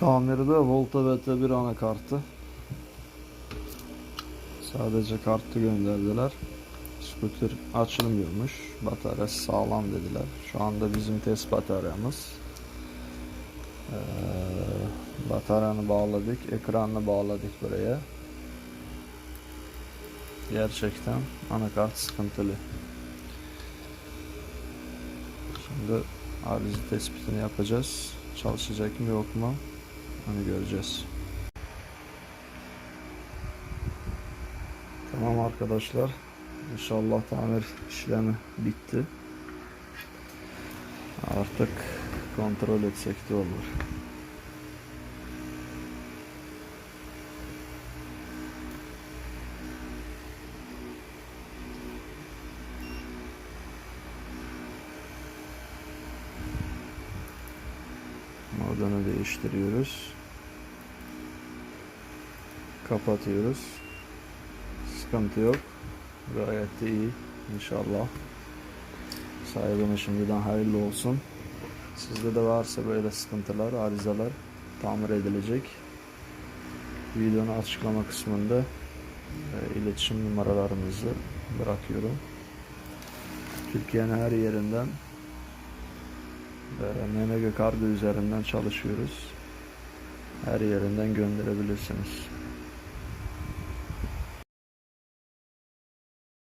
Tamirde Volta VT1 anakartı. Sadece kartı gönderdiler. Scooter açılmıyormuş. Bataryası sağlam dediler. Şu anda bizim test bataryamız. Ee, bataryanı bağladık. Ekranını bağladık buraya. Gerçekten anakart sıkıntılı. Şimdi arıza tespitini yapacağız. Çalışacak mı yok mu? Onu göreceğiz. Tamam arkadaşlar. İnşallah tamir işlemi bitti. Artık kontrol etsek de olur. Modunu değiştiriyoruz. Kapatıyoruz. Sıkıntı yok. Gayet de iyi. İnşallah. Sahibine şimdiden hayırlı olsun. Sizde de varsa böyle sıkıntılar, arızalar tamir edilecek. Videonun açıklama kısmında e, iletişim numaralarımızı bırakıyorum. Türkiye'nin her yerinden e, MMG kargo üzerinden çalışıyoruz. Her yerinden gönderebilirsiniz.